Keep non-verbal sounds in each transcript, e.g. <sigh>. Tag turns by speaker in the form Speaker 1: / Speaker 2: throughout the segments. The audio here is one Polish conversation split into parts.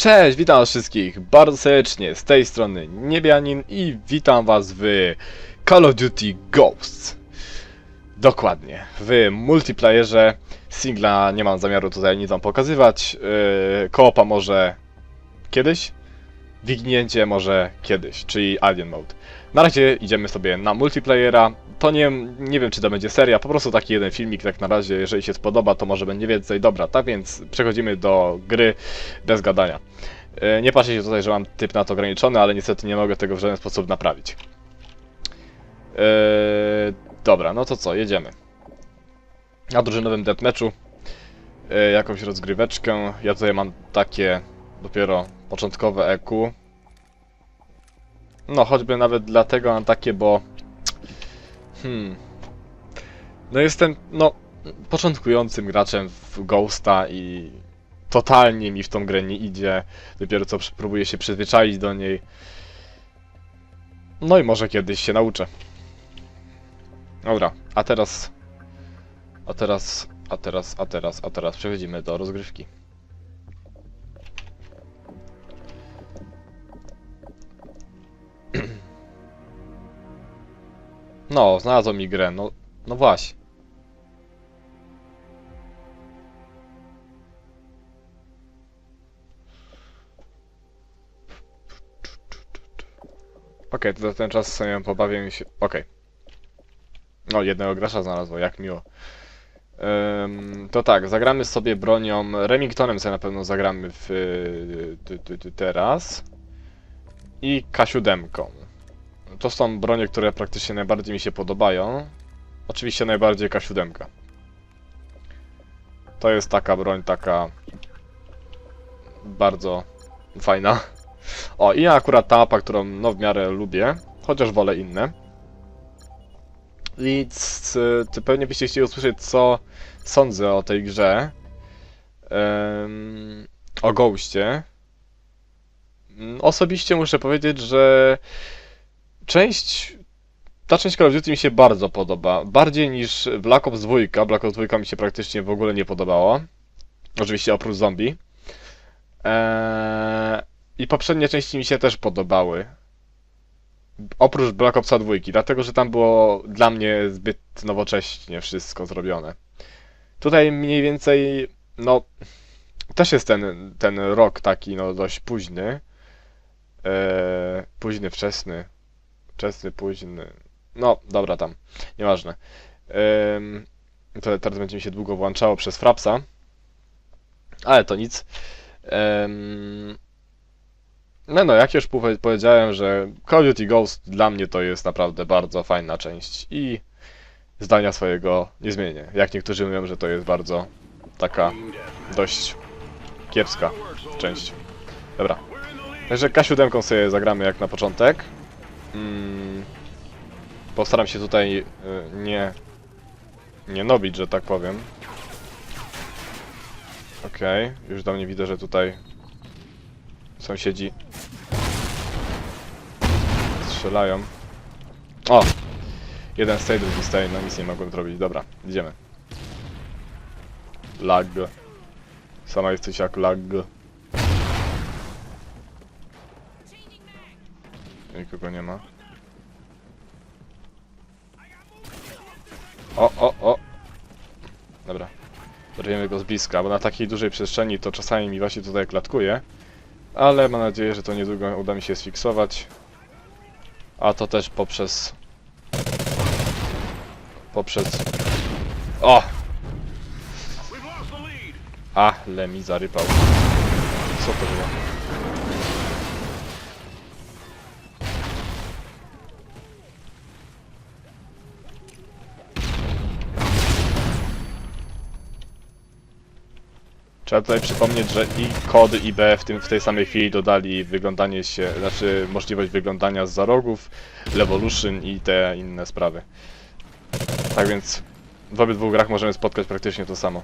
Speaker 1: Cześć, witam wszystkich bardzo serdecznie, z tej strony Niebianin i witam was w Call of Duty Ghosts. Dokładnie, w multiplayerze singla nie mam zamiaru tutaj nic wam pokazywać, yy, koopa może kiedyś, wignięcie może kiedyś, czyli Alien Mode. Na razie idziemy sobie na multiplayera, to nie, nie wiem czy to będzie seria, po prostu taki jeden filmik tak na razie, jeżeli się spodoba to może będzie więcej, dobra, tak więc przechodzimy do gry bez gadania. E, Nie patrzcie tutaj, że mam typ na to ograniczony, ale niestety nie mogę tego w żaden sposób naprawić. Eee, dobra, no to co, jedziemy. Na drużynowym deathmatchu e, jakąś rozgryweczkę. Ja tutaj mam takie dopiero początkowe EQ. No, choćby nawet dlatego mam takie, bo... Hmm... No jestem, no, początkującym graczem w Ghosta i totalnie mi w tą grę nie idzie. Dopiero co próbuję się przyzwyczaić do niej. No i może kiedyś się nauczę. Dobra, a teraz... A teraz, a teraz, a teraz, a teraz przechodzimy do rozgrywki. No, znalazło mi grę, no, no właśnie. Okej, to za ten czas sobie pobawię się. Okej. No, jednego gracza znalazło, jak miło. Ym, to tak, zagramy sobie bronią. Remingtonem sobie na pewno zagramy w y, ty, ty, teraz. I K7. To są bronie, które praktycznie najbardziej mi się podobają. Oczywiście najbardziej K7. To jest taka broń, taka bardzo fajna. O, i akurat ta mapa, którą no w miarę lubię, chociaż wolę inne. I ty pewnie byście chcieli usłyszeć, co sądzę o tej grze. O Ghostie. Mm, Osobiście muszę powiedzieć, że część. Ta część Call of Duty mi się bardzo podoba. Bardziej niż Black Ops 2. Black Ops 2 mi się praktycznie w ogóle nie podobało. Oczywiście oprócz zombie. Eee, i poprzednie części mi się też podobały. Oprócz Black Opsa 2, dlatego że tam było dla mnie zbyt nowocześnie wszystko zrobione. Tutaj mniej więcej, no, też jest ten, ten rok taki, no, dość późny. Eee, późny, wczesny. Wczesny, późny. No, dobra, tam. Nieważne. Eee, to teraz będzie mi się długo włączało przez Frapsa. Ale to nic. Em, no no, jak już powie- powiedziałem, że Call of Duty Ghost dla mnie to jest naprawdę bardzo fajna część i zdania swojego nie zmienię. Jak niektórzy mówią, że to jest bardzo taka dość kiepska część. Dobra. Także K7 sobie zagramy jak na początek. Mm, postaram się tutaj y, nie nie nobić, że tak powiem. Okej, już do mnie widzę, że tutaj sąsiedzi strzelają. O! Jeden z tej, drugi z tej, no nic nie mogłem zrobić. Dobra, idziemy. Lag. Sama jesteś jak lag. Nikogo nie ma. O, o, o! Dobra. Dorwiemy go z bliska, bo na takiej dużej przestrzeni to czasami mi właśnie tutaj klatkuje. Ale mam nadzieję, że to niedługo uda mi się sfiksować. A to też poprzez... Poprzez... O! Ale mi zarypał. Co to było? Trzeba tutaj przypomnieć, że i kody i B w, tym, w tej samej chwili dodali wyglądanie się, znaczy możliwość wyglądania z za rogów, Levolution i te inne sprawy. Tak więc w obydwu grach możemy spotkać praktycznie to samo.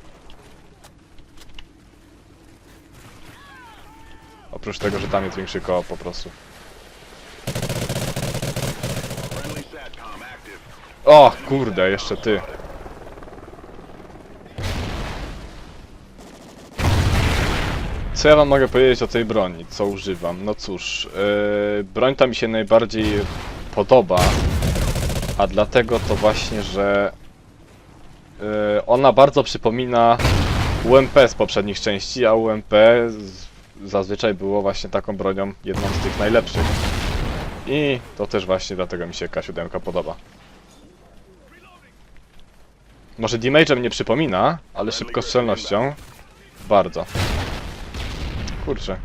Speaker 1: Oprócz tego, że tam jest większy koop po prostu. O, kurde, jeszcze ty. Co ja wam mogę powiedzieć o tej broni, co używam? No cóż, yy, broń ta mi się najbardziej podoba, a dlatego to właśnie, że yy, ona bardzo przypomina UMP z poprzednich części, a UMP z, zazwyczaj było właśnie taką bronią, jedną z tych najlepszych. I to też właśnie dlatego mi się K7 podoba. Może damage'em nie przypomina, ale szybkostrzelnością bardzo. Kurczę.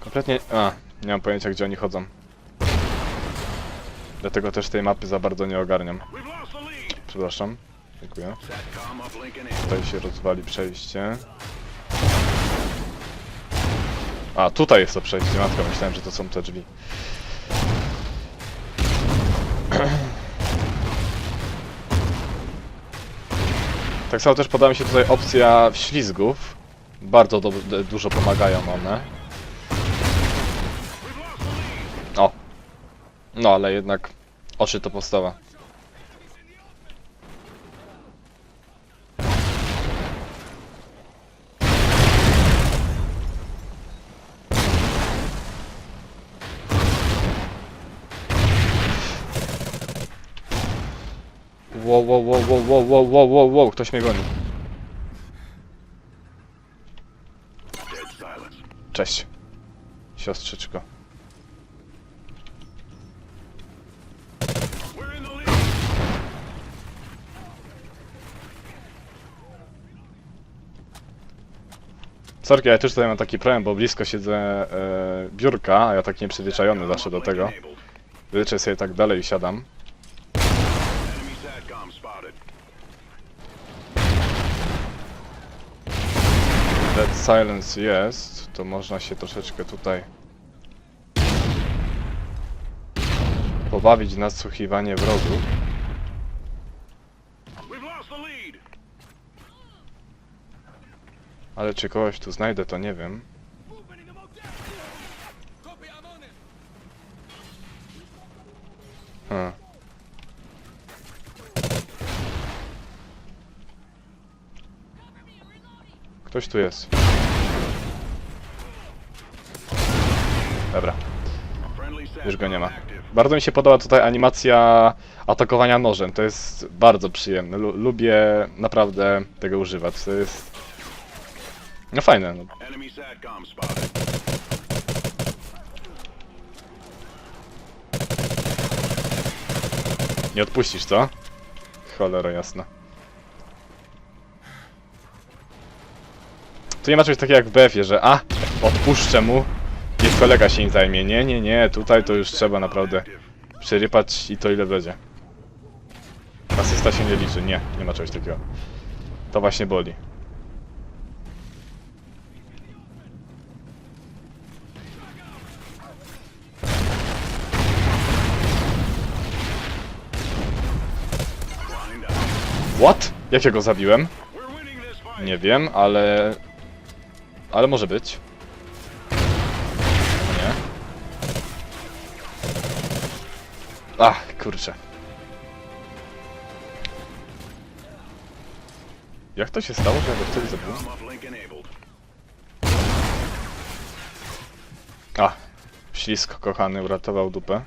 Speaker 1: Kompletnie... A, nie mam pojęcia gdzie oni chodzą. Dlatego też tej mapy za bardzo nie ogarniam. Przepraszam. Dziękuję. Tutaj się rozwali przejście. A, tutaj jest to przejście, matko, myślałem, że to są te drzwi. Tak samo też podała mi się tutaj opcja ślizgów. Bardzo dużo pomagają one. O! No, ale jednak oczy to postawa. Wow, wow, wow, wow, wow, wow, wow, wow, wow, ktoś mnie goni.
Speaker 2: Dead silence.
Speaker 1: Cześć. Siostrzyczko. Sorki, ja też tutaj mam taki problem, bo blisko siedzę e, biurka, a ja tak nieprzyzwyczajony zawsze do tego. Wyleczę sobie tak dalej i siadam. Dead silence jest, to można się troszeczkę tutaj pobawić nadsłuchiwanie wrogów. Ale czy kogoś tu znajdę, to nie wiem. Hmm. Ktoś tu jest. Dobra, już go nie ma. Bardzo mi się podoba tutaj animacja atakowania nożem. To jest bardzo przyjemne. Lu lubię naprawdę tego używać. To jest. No fajne. No. Nie odpuścisz, co? Cholera jasna. Tu nie ma czegoś takiego jak w BF-ie, że a, odpuszczę mu, niech kolega się nim zajmie. Nie, nie, nie, tutaj to już trzeba naprawdę przerypać i to ile będzie. Asysta się nie liczy, nie, nie ma czegoś takiego. To właśnie boli. What? Jak ja go zabiłem? Nie wiem, ale... Ale może być. Nie. Ach, kurczę. Jak to się stało, że ja go wtedy zabiłem? A, ślisk kochany uratował dupę.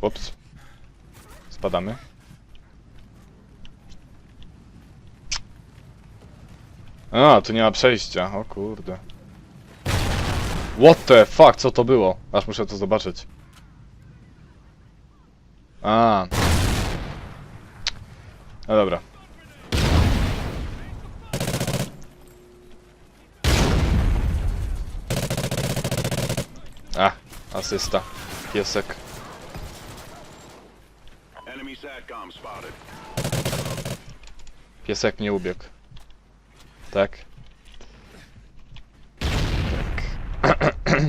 Speaker 1: Ups. Spadamy. A, tu nie ma przejścia, o kurde. What the fuck, co to było? Aż muszę to zobaczyć. A. No dobra. A, asysta. Piesek. Piesek nie ubiegł. Tak? Tak. <clears throat>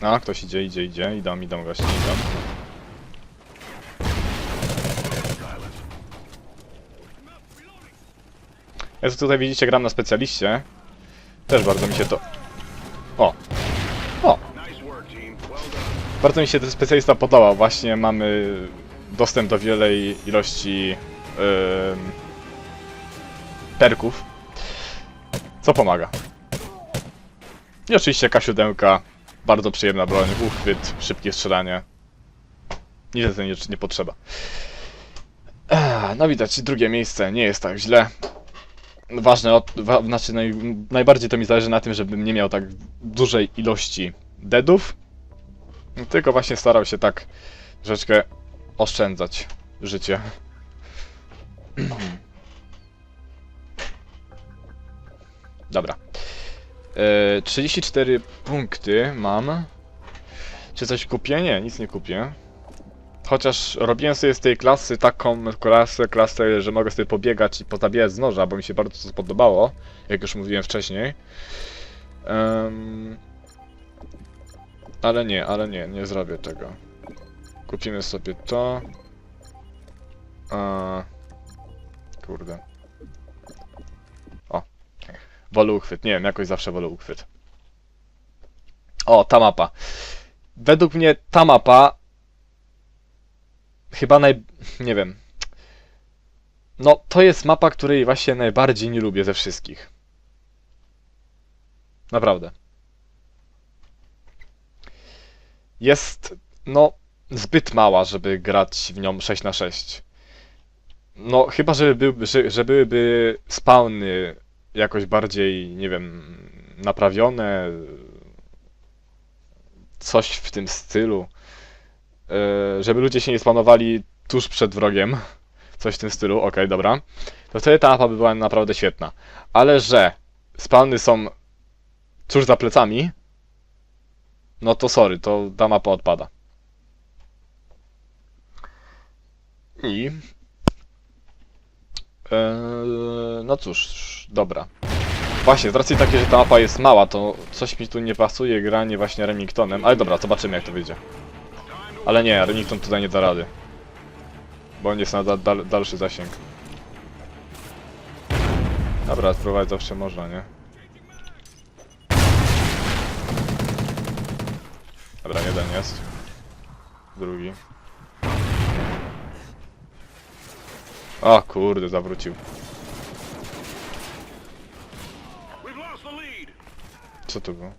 Speaker 1: A, ktoś idzie, idzie, idzie. Idą, idą właśnie.
Speaker 2: Silence.
Speaker 1: Ja tu tutaj widzicie, gram na specjaliście. Też bardzo mi się to... O! O! Bardzo mi się ten specjalista podobał. Właśnie mamy dostęp do wielej ilości ym, perków, co pomaga. I oczywiście K7, bardzo przyjemna broń, uchwyt, szybkie strzelanie. Nic więcej nie, nie potrzeba. No widać, drugie miejsce nie jest tak źle. Ważne, od, wa, znaczy naj, najbardziej to mi zależy na tym, żebym nie miał tak dużej ilości deadów, tylko właśnie starał się tak troszeczkę oszczędzać życie. <clears throat> Dobra. E, 34 punkty mam. Czy coś kupię? Nie, nic nie kupię. Chociaż robiłem sobie z tej klasy taką klasę, klasę, że mogę sobie pobiegać i pozabijać z noża, bo mi się bardzo to podobało, jak już mówiłem wcześniej. Em, ale nie, ale nie, nie zrobię tego. Kupimy sobie to. A, kurde. Wolę uchwyt. Nie wiem, jakoś zawsze wolę uchwyt. O, ta mapa. Według mnie ta mapa chyba naj... nie wiem. No, to jest mapa, której właśnie najbardziej nie lubię ze wszystkich. Naprawdę. Jest, no, zbyt mała, żeby grać w nią 6 na 6 No, chyba, żeby, był, że, że byłyby spawny jakoś bardziej, nie wiem, naprawione, coś w tym stylu. E, żeby ludzie się nie spawnowali tuż przed wrogiem, coś w tym stylu, okej, dobra, to wtedy ta mapa by była naprawdę świetna. Ale że spawny są tuż za plecami, no to sorry, to ta mapa odpada. I... Eee, no cóż, dobra. Właśnie, z racji takiej, że ta mapa jest mała, to coś mi tu nie pasuje granie właśnie Remingtonem, ale dobra, zobaczymy jak to wyjdzie. Ale nie, Remington tutaj nie da rady. Bo on jest na da dal dalszy zasięg. Dobra, spróbować zawsze można, nie? Dobra, jeden jest. Drugi. O kurde, zawrócił. Co to było?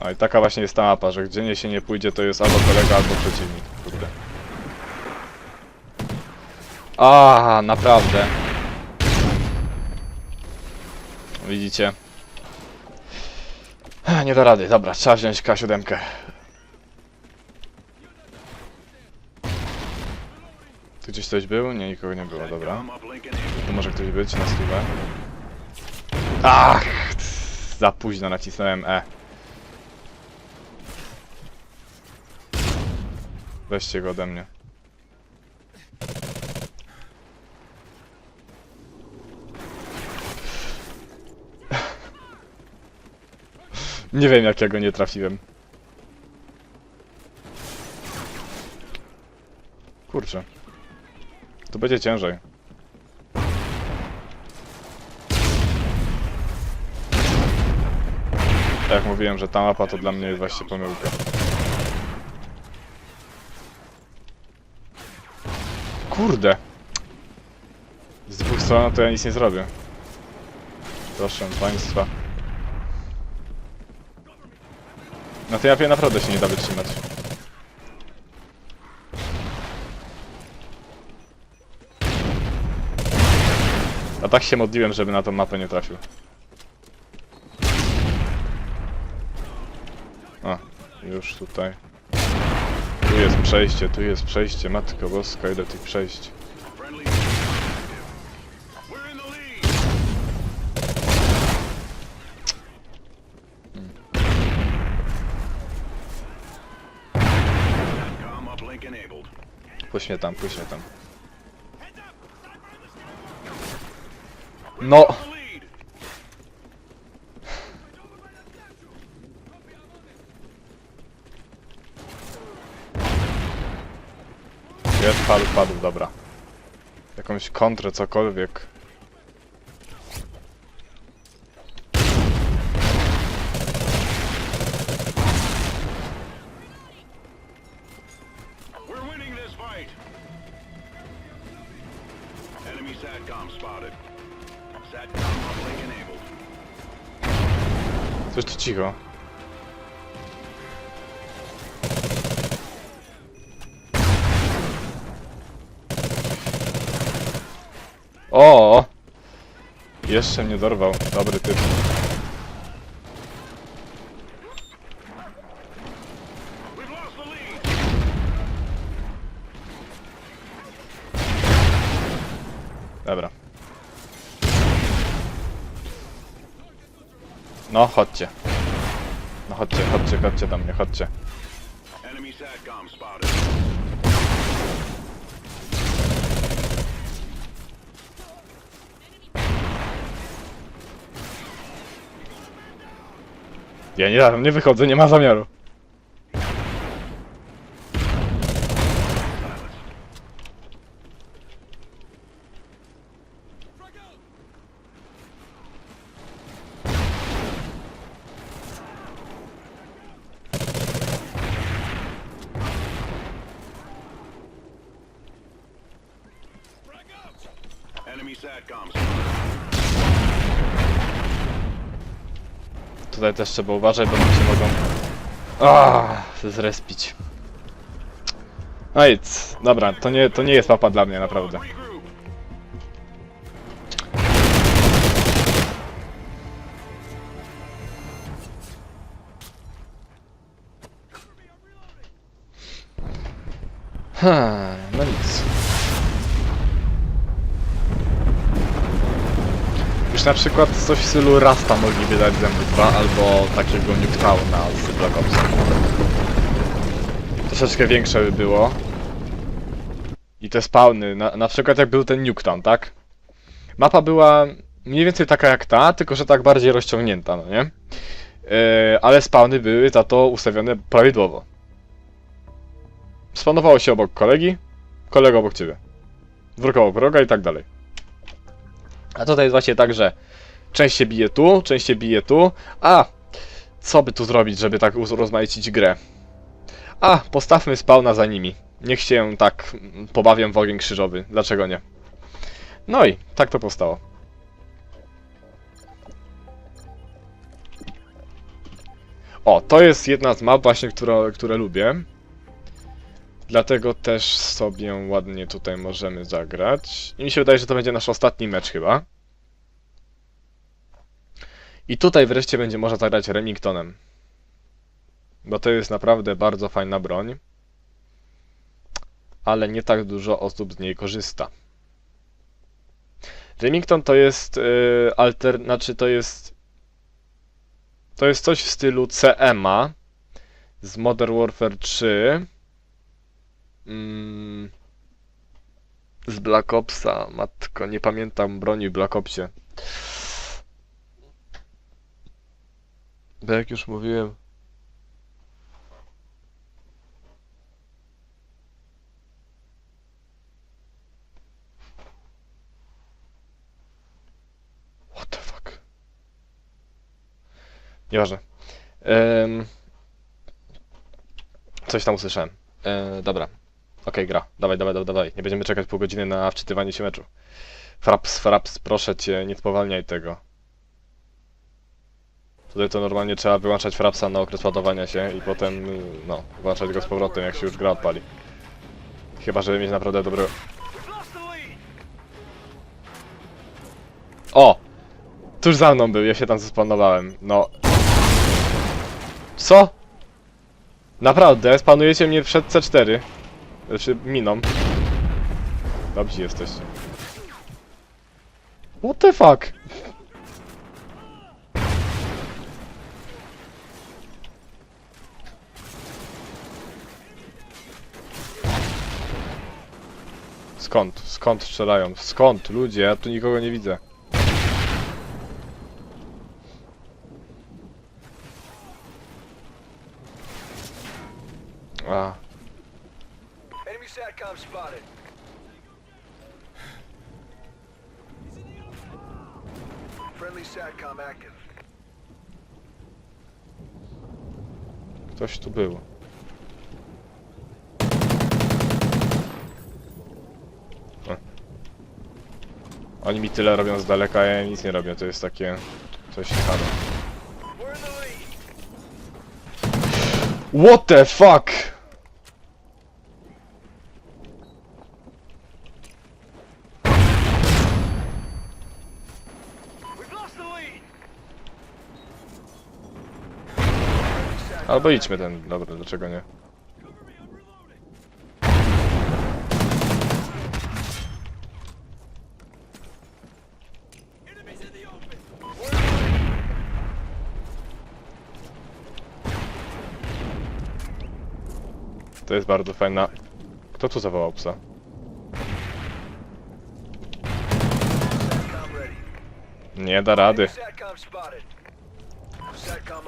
Speaker 1: A i taka właśnie jest ta mapa, że gdzie nie się nie pójdzie, to jest albo kolega, albo przeciwnik. Kurde. A, naprawdę. Widzicie? Nie da rady, dobra, trzeba wziąć K7. Tu gdzieś ktoś był? Nie, nikogo nie było, dobra. Tu może ktoś być na stówę. Ach! Za późno nacisnąłem E. Weźcie go ode mnie. Nie wiem jak ja go nie trafiłem. Kurczę. To będzie ciężej. Tak jak mówiłem, że ta mapa to dla mnie jest właśnie pomyłka. Kurde! Z dwóch stron to ja nic nie zrobię. Proszę państwa. Na tej mapie naprawdę się nie da wytrzymać. A tak się modliłem, żeby na tą mapę nie trafił. A, już tutaj. Tu jest przejście, tu jest przejście, matko boska, ile tych przejść. Puść tam, puść tam. No! Jest, padł, padł, dobra. Jakąś kontrę, cokolwiek. O! Jeszcze mnie dorwał. Dobry typ. Dobra. No, chodźcie. No chodźcie, chodźcie, chodźcie do mnie, chodźcie.
Speaker 2: Enemy SATCOM spotted.
Speaker 1: Ja nie, nie wychodzę, nie ma zamiaru.
Speaker 2: Enemy SATCOM
Speaker 1: Tutaj też trzeba uważać, bo nam się mogą... Aaaa, zrespić. No nic, dobra, to nie, to nie jest mapa dla mnie, naprawdę. Hmm, no nic. Na przykład coś w stylu Rasta mogliby dać zęby 2 albo takiego Nuketowna z Black Opsa. Troszeczkę większe by było. I te spawny, na, na przykład jak był ten Nuketown, tak? Mapa była mniej więcej taka jak ta, tylko że tak bardziej rozciągnięta, no nie? Yy, ale spawny były za to ustawione prawidłowo. Spawnowało się obok kolegi, kolega obok ciebie. Dwórka obok wroga i tak dalej. A tutaj jest właśnie tak, że część się bije tu, część się bije tu. A, co by tu zrobić, żeby tak urozmaicić grę? A, postawmy spawna za nimi. Niech się tak mm, pobawią w ogień krzyżowy. Dlaczego nie? No i tak to powstało. O, to jest jedna z map właśnie, która, które lubię. Dlatego też sobie ładnie tutaj możemy zagrać. I mi się wydaje, że to będzie nasz ostatni mecz chyba. I tutaj wreszcie będzie można zagrać Remingtonem. Bo to jest naprawdę bardzo fajna broń. Ale nie tak dużo osób z niej korzysta. Remington to jest yy, alter... znaczy to jest... To jest coś w stylu CMA z Modern Warfare 3. Mm, z Black Opsa, matko, nie pamiętam broni w Black Opsie. Bo jak już mówiłem. What the fuck? Nieważne. Em, coś tam usłyszałem. E, dobra. Okej, gra. Dawaj, dawaj, dawaj, dawaj. Nie będziemy czekać pół godziny na wczytywanie się meczu. Fraps, fraps, proszę cię, nie spowalniaj tego. Tutaj to normalnie trzeba wyłączać frapsa na okres ładowania się i potem, no, włączać go z powrotem, jak się już gra odpali. Chyba, żeby mieć naprawdę dobre... O! Tuż za mną był, ja się tam zespanowałem. No. Co? Naprawdę? Spanujecie mnie przed C4? Znaczy miną. Dobrzy jesteście. What the fuck? Skąd? Skąd strzelają? Skąd? Ludzie, ja tu nikogo nie widzę. A, Ktoś tu był. Oni mi tyle robią z daleka, ja nic nie robię. To jest takie coś niechane. What the fuck? Albo idźmy ten, dobra, dlaczego nie? To jest bardzo fajna... Kto tu zawołał psa? Nie da rady.
Speaker 3: SATCOM.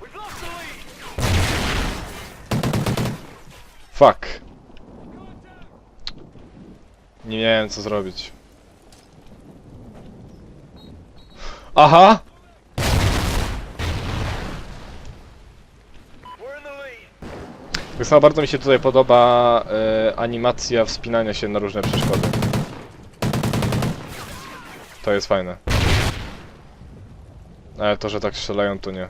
Speaker 3: We've lost the lead.
Speaker 1: Fuck. Nie miałem co zrobić. Aha! Tak samo bardzo mi się tutaj podoba e, animacja wspinania się na różne przeszkody. To jest fajne. Ale to, że tak strzelają, to nie.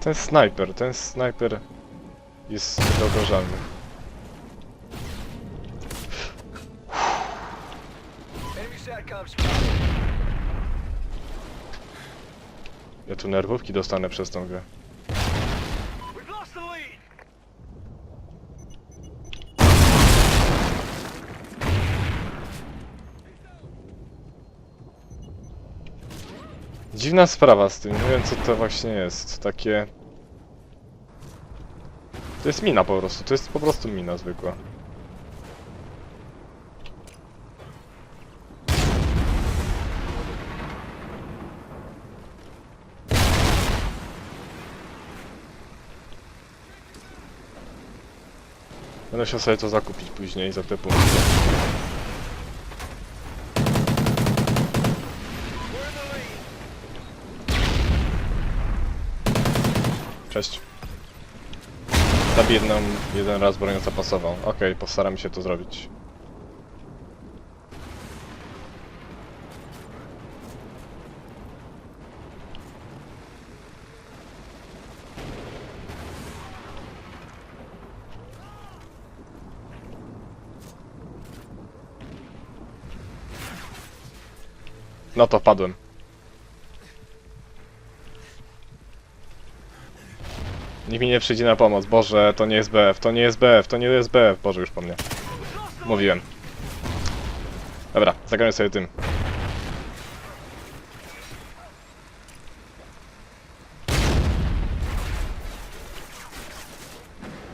Speaker 1: Ten snajper, ten snajper jest
Speaker 3: spotted.
Speaker 1: Ja tu nerwówki dostanę przez tą grę. Dziwna sprawa z tym, nie wiem co to właśnie jest. Takie... To jest mina po prostu, to jest po prostu mina zwykła. Będę chciał sobie to zakupić później za te punkty.
Speaker 3: We're in the lead.
Speaker 1: Cześć. Zabiję jedną, jeden raz bronią zapasową. Okej, postaram się to zrobić. No to padłem. Nikt mi nie przyjdzie na pomoc. Boże, to nie jest BF, to nie jest BF, to nie jest BF. Boże, już po mnie. Mówiłem. Dobra, zagramy sobie tym.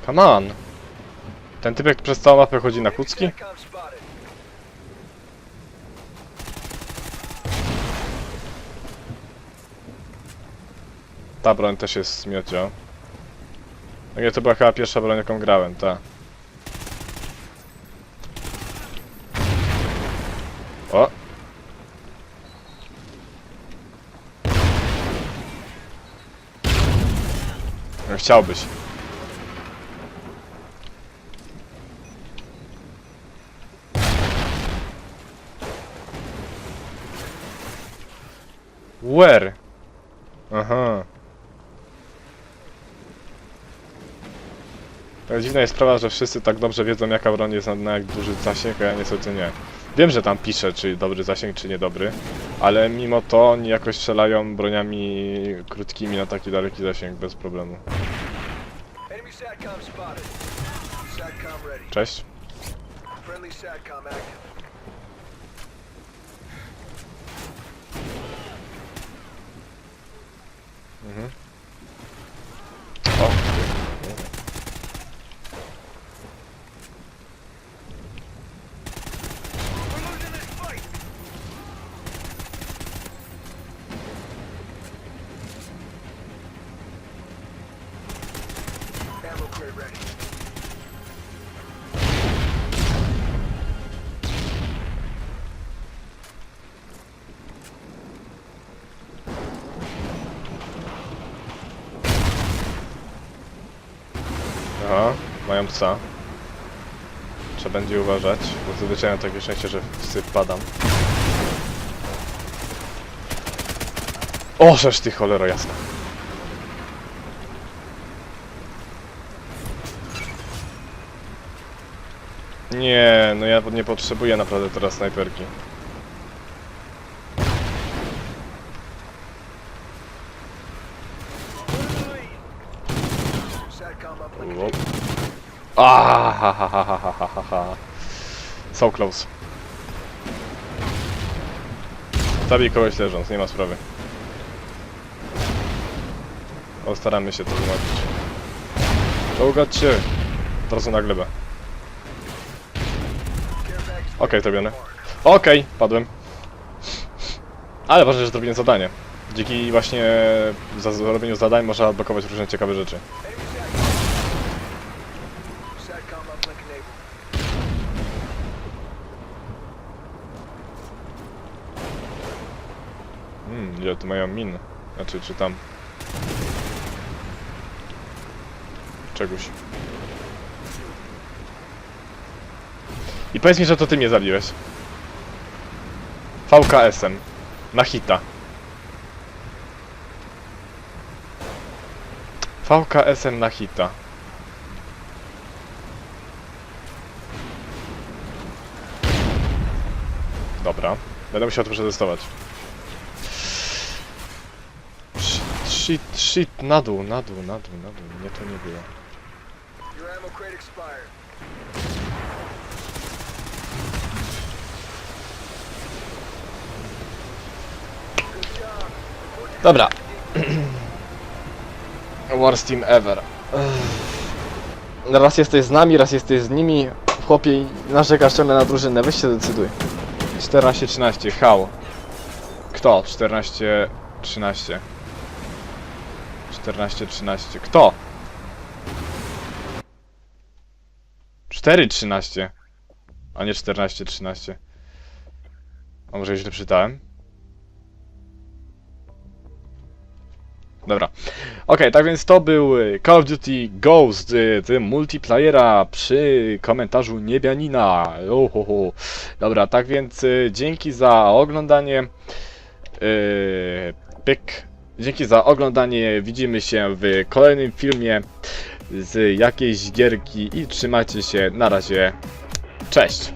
Speaker 1: Come on! Ten typek przez całą mapę chodzi na kucki? Ta broń też jest z miocio. Tak to była chyba pierwsza broń, jaką grałem, ta. O! Chciałbyś. Where? Aha. Tak dziwna jest sprawa, że wszyscy tak dobrze wiedzą jaka broń jest na, na jak duży zasięg, a ja niestety nie. Wiem, że tam pisze, czy dobry zasięg, czy niedobry, ale mimo to oni jakoś strzelają broniami krótkimi na taki daleki zasięg bez problemu. Cześć. Mhm.
Speaker 3: Aha,
Speaker 1: mają psa. Trzeba będzie uważać, bo zwyczajnie takie szczęście, że w psy padam. O, żeż ty cholero jasna. Nie, no ja nie potrzebuję naprawdę teraz snajperki. Ah, ha, ha, ha, ha, ha, ha, ha. So close. Zabij kogoś leżąc, nie ma sprawy. Postaramy się to zobaczyć. Czołgać się! Teraz na glebę.
Speaker 3: Care package
Speaker 1: Okej. Okej, padłem. Ale ważne, że zrobiłem zadanie. Dzięki właśnie za zrobieniu zadań można odblokować różne ciekawe rzeczy. Hmm, ile tu mają min? Znaczy, czy tam... Czegoś. I powiedz mi, że to ty mnie zabiłeś. VKS-em. Na hita. VKS-em na hita. Dobra. Będę musiał to przetestować. Shit, shit, shit, na dół, na dół, na dół, na dół. Nie, to nie było. Dobra. <clears throat> Worst team ever. Raz jesteś z nami, raz jesteś z nimi. Chłopie, narzekasz ciągle na drużynę, weź się decyduj. 14-13, how? Kto? 14-13. 14-13, kto? 4-13. A nie 14-13. A może źle przeczytałem? Dobra. Okej, tak więc to był y, Call of Duty Ghost z multiplayera przy komentarzu Niebianina. Ohoho. Dobra, tak więc y, dzięki za oglądanie. Yy, pyk. Dzięki za oglądanie. Widzimy się w kolejnym filmie z jakiejś gierki i trzymajcie się. Na razie. Cześć.